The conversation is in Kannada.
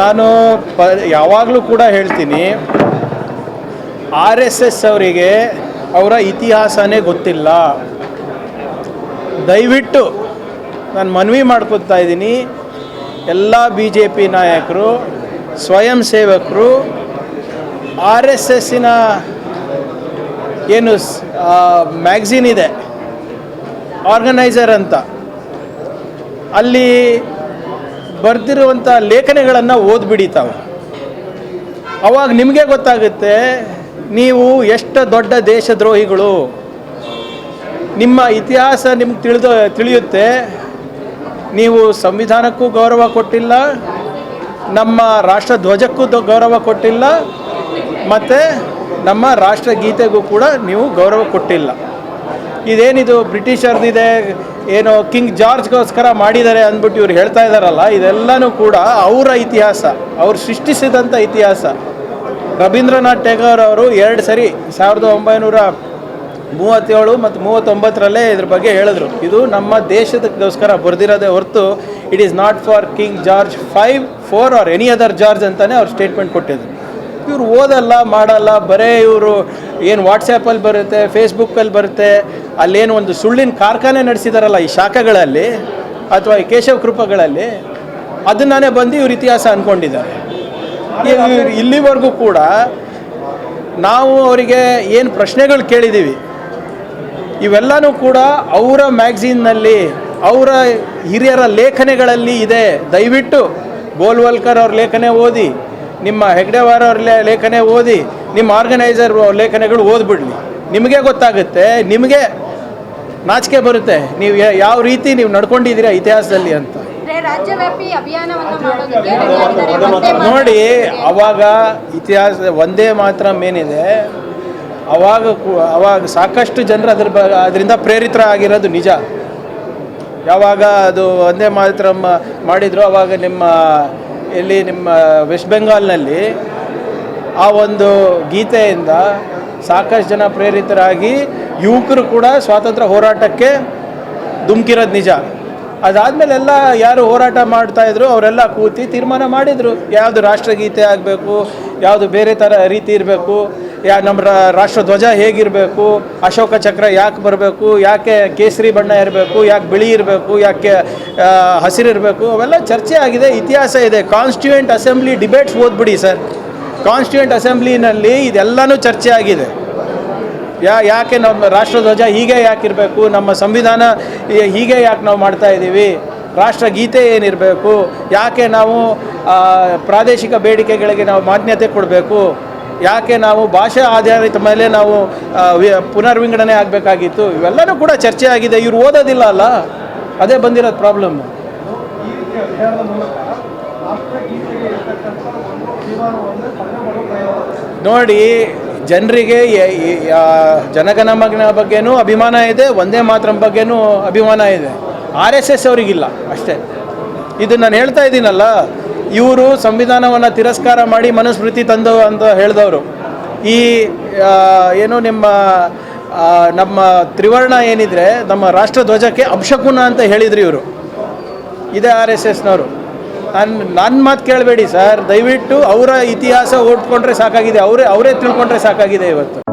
ನಾನು ಪ, ಯಾವಾಗಲೂ ಕೂಡ ಹೇಳ್ತೀನಿ, ಆರ್ ಎಸ್ ಎಸ್ ಅವರಿಗೆ ಅವರ ಇತಿಹಾಸನೇ ಗೊತ್ತಿಲ್ಲ. ದಯವಿಟ್ಟು ನಾನು ಮನವಿ ಮಾಡ್ಕೊತಾ ಇದ್ದೀನಿ, ಎಲ್ಲ ಬಿ ಜೆ ಪಿ ನಾಯಕರು, ಸ್ವಯಂ ಸೇವಕರು, ಆರ್ ಎಸ್ ಎಸ್ಸಿನ ಏನು ಮ್ಯಾಗ್ಝಿನ್ ಇದೆ, ಆರ್ಗನೈಸರ್ ಅಂತ. ಅಲ್ಲಿ ಬರೆದಿರುವಂಥ ಲೇಖನಗಳನ್ನು ಓದ್ಬಿಡಿ ತಾವು. ಅವಾಗ ನಿಮಗೆ ಗೊತ್ತಾಗುತ್ತೆ, ನೀವು ಎಷ್ಟು ದೊಡ್ಡ ದೇಶದ್ರೋಹಿಗಳು. ನಿಮ್ಮ ಇತಿಹಾಸ ನಿಮ್ಗೆ ತಿಳಿದು, ತಿಳಿಯುತ್ತೆ. ನೀವು ಸಂವಿಧಾನಕ್ಕೂ ಗೌರವ ಕೊಟ್ಟಿಲ್ಲ, ನಮ್ಮ ರಾಷ್ಟ್ರ ಧ್ವಜಕ್ಕೂ ಗೌರವ ಕೊಟ್ಟಿಲ್ಲ, ಮತ್ತು ನಮ್ಮ ರಾಷ್ಟ್ರಗೀತೆಗೂ ಕೂಡ ನೀವು ಗೌರವ ಕೊಟ್ಟಿಲ್ಲ. ಇದೇನಿದು ಬ್ರಿಟಿಷರ್ದಿದೆ, ಏನು ಕಿಂಗ್ ಜಾರ್ಜ್ಗೋಸ್ಕರ ಮಾಡಿದ್ದಾರೆ ಅಂದ್ಬಿಟ್ಟು ಇವ್ರು ಹೇಳ್ತಾ ಇದ್ದಾರಲ್ಲ ಇದೆಲ್ಲನೂ ಕೂಡ ಅವರ ಇತಿಹಾಸ, ಅವ್ರು ಸೃಷ್ಟಿಸಿದಂಥ ಇತಿಹಾಸ. ರವೀಂದ್ರನಾಥ್ ಟೆಗೋರ್ ಅವರು ಎರಡು ಸರಿ ಸಾವಿರದ ಒಂಬೈನೂರ ಮೂವತ್ತೇಳು ಮತ್ತು ಮೂವತ್ತೊಂಬತ್ತರಲ್ಲೇ ಇದ್ರ ಬಗ್ಗೆ ಹೇಳಿದ್ರು. ಇದು ನಮ್ಮ ದೇಶದಕ್ಕೋಸ್ಕರ ಬರೆದಿರೋದೇ ಹೊರತು it is not for King George five four or any other George ಅಂತಲೇ ಅವ್ರು ಸ್ಟೇಟ್ಮೆಂಟ್ ಕೊಟ್ಟಿದ್ರು. ಇವ್ರು ಓದಲ್ಲ, ಮಾಡಲ್ಲ, ಬರೇ ಇವರು ಏನು ವಾಟ್ಸಪ್ಪಲ್ಲಿ ಬರುತ್ತೆ ಫೇಸ್ಬುಕ್ಕಲ್ಲಿ ಬರುತ್ತೆ, ಅಲ್ಲೇನು ಒಂದು ಸುಳ್ಳಿನ ಕಾರ್ಖಾನೆ ನಡೆಸಿದಾರಲ್ಲ ಈ ಶಾಖೆಗಳಲ್ಲಿ ಅಥವಾ ಈ ಕೇಶವ ಕೃಪಗಳಲ್ಲಿ, ಅದನ್ನೇ ಬಂದು ಇವ್ರ ಇತಿಹಾಸ ಅಂದ್ಕೊಂಡಿದ್ದಾರೆ ಇಲ್ಲಿವರೆಗೂ ಕೂಡ ನಾವು ಅವರಿಗೆ ಏನು ಪ್ರಶ್ನೆಗಳು ಕೇಳಿದ್ದೀವಿ ಇವೆಲ್ಲನೂ ಕೂಡ ಅವರ ಮ್ಯಾಗ್ಝೀನ್ನಲ್ಲಿ ಅವರ ಹಿರಿಯರ ಲೇಖನಗಳಲ್ಲಿ ಇದೆ. ದಯವಿಟ್ಟು ಗೋಲ್ವಲ್ಕರ್ ಅವ್ರ ಲೇಖನೆ ಓದಿ ನಿಮ್ಮ ಹೆಗ್ಡೆವಾರ ಅವ್ರ ಲೇ ಲೇಖನ ಓದಿ ನಿಮ್ಮ ಆರ್ಗನೈಸರ್ ಲೇಖನಗಳು ಓದ್ಬಿಡ್ಲಿ. ನಿಮಗೆ ಗೊತ್ತಾಗುತ್ತೆ ನಿಮಗೆ ನಾಚಿಕೆ ಬರುತ್ತೆ. ನೀವು ಯಾವ ರೀತಿ ನೀವು ನಡ್ಕೊಂಡಿದ್ದೀರಾ ಇತಿಹಾಸದಲ್ಲಿ ಅಂತ. ನೋಡಿ ಅವಾಗ ಇತಿಹಾಸ ಒಂದೇ ಮಾತ್ರ ಮೇನಿದೆ ಅವಾಗ ಅವಾಗ ಸಾಕಷ್ಟು ಜನರು ಅದ್ರ ಬ ಅದರಿಂದ ಪ್ರೇರಿತರಾಗಿರೋದು ನಿಜ. ಯಾವಾಗ ಅದು ಒಂದೇ ಮಾತ್ರ ಮಾಡಿದ್ರು ಅವಾಗ ನಿಮ್ಮ ಎಲ್ಲಿ ನಿಮ್ಮ ವೆಸ್ಟ್ ಬೆಂಗಾಲ್ನಲ್ಲಿ ಆ ಒಂದು ಗೀತೆಯಿಂದ ಸಾಕಷ್ಟು ಜನ ಪ್ರೇರಿತರಾಗಿ ಯುವಕರು ಕೂಡ ಸ್ವಾತಂತ್ರ್ಯ ಹೋರಾಟಕ್ಕೆ ಧುಮುಕಿರೋದು ನಿಜ. ಅದಾದಮೇಲೆ ಎಲ್ಲ ಯಾರು ಹೋರಾಟ ಮಾಡ್ತಾಯಿದ್ರು ಅವರೆಲ್ಲ ಕೂತಿ ತೀರ್ಮಾನ ಮಾಡಿದರು. ಯಾವುದು ರಾಷ್ಟ್ರಗೀತೆ ಆಗಬೇಕು, ಯಾವುದು ಬೇರೆ ಥರ ರೀತಿ ಇರಬೇಕು. ಯಾ ನಮ್ಮ ರಾಷ್ಟ್ರ ರಾಷ್ಟ್ರಧ್ವಜ ಹೇಗಿರಬೇಕು, ಅಶೋಕ ಚಕ್ರ ಯಾಕೆ ಬರಬೇಕು, ಯಾಕೆ ಕೇಸರಿ ಬಣ್ಣ ಇರಬೇಕು, ಯಾಕೆ ಬಿಳಿ ಇರಬೇಕು, ಯಾಕೆ ಹಸಿರು ಹಸಿರಿರಬೇಕು ಅವೆಲ್ಲ ಚರ್ಚೆ ಆಗಿದೆ, ಇತಿಹಾಸ ಇದೆ. ಕಾನ್ಸ್ಟಿಟ್ಯೂಯೆಂಟ್ ಅಸೆಂಬ್ಲಿ ಡಿಬೇಟ್ಸ್ ಓದ್ಬಿಡಿ ಸರ್. ಕಾನ್ಸ್ಟಿಟ್ಯೂಯೆಂಟ್ ಅಸೆಂಬ್ಲಿನಲ್ಲಿ ಇದೆಲ್ಲನೂ ಚರ್ಚೆ ಆಗಿದೆ. ಯಾ ಯಾಕೆ ನಮ್ಮ ರಾಷ್ಟ್ರಧ್ವಜ ಹೀಗೆ ಯಾಕೆ ಇರಬೇಕು, ನಮ್ಮ ಸಂವಿಧಾನ ಹೀಗೆ ಯಾಕೆ ನಾವು ಮಾಡ್ತಾ ಇದ್ದೀವಿ ರಾಷ್ಟ್ರಗೀತೆ ಏನಿರಬೇಕು, ಯಾಕೆ ನಾವು ಪ್ರಾದೇಶಿಕ ಬೇಡಿಕೆಗಳಿಗೆ ನಾವು ಮಾನ್ಯತೆ ಕೊಡಬೇಕು ಯಾಕೆ ನಾವು ಭಾಷೆ ಆಧಾರಿತ ಮೇಲೆ ನಾವು ಪುನರ್ವಿಂಗಡಣೆ ಆಗಬೇಕಾಗಿತ್ತು. ಇವೆಲ್ಲನೂ ಕೂಡ ಚರ್ಚೆ ಆಗಿದೆ. ಇವ್ರು ಓದೋದಿಲ್ಲ ಅಲ್ಲ? ಅದೇ ಬಂದಿರೋದು ಪ್ರಾಬ್ಲಮ್ ನೋಡಿ, ಜನರಿಗೆ ಜನಗಣಮನ ಬಗ್ಗೆನೂ ಅಭಿಮಾನ ಇದೆ ಒಂದೇ ಮಾತ್ರ ಬಗ್ಗೆನೂ ಅಭಿಮಾನ ಇದೆ. ಆರ್ ಎಸ್ ಎಸ್ ಅವರಿಗಿಲ್ಲ, ಅಷ್ಟೇ. ಇದು ನಾನು ಹೇಳ್ತಾ ಇದ್ದೀನಲ್ಲ ಇವರು ಸಂವಿಧಾನವನ್ನು ತಿರಸ್ಕಾರ ಮಾಡಿ ಮನುಸ್ಮೃತಿ ತಂದು ಅಂತ ಹೇಳಿದವರು. ಈ ಏನು ನಿಮ್ಮ ನಮ್ಮ ತ್ರಿವರ್ಣ ಏನಿದ್ರೆ ನಮ್ಮ ರಾಷ್ಟ್ರಧ್ವಜಕ್ಕೆ ಅಪಶಕುನ ಅಂತ ಹೇಳಿದ್ರು ಇವರು. ಇದೇ ಆರ್ ಎಸ್ ಎಸ್ನವರು. ನಾನು ನನ್ನ ಮಾತು ಕೇಳಬೇಡಿ ಸರ್. ದಯವಿಟ್ಟು ಅವರ ಇತಿಹಾಸ ಓದ್ಕೊಂಡ್ರೆ ಸಾಕಾಗಿದೆ. ಅವರೇ ಅವರೇ ತಿಳ್ಕೊಂಡ್ರೆ ಸಾಕಾಗಿದೆ ಇವತ್ತು.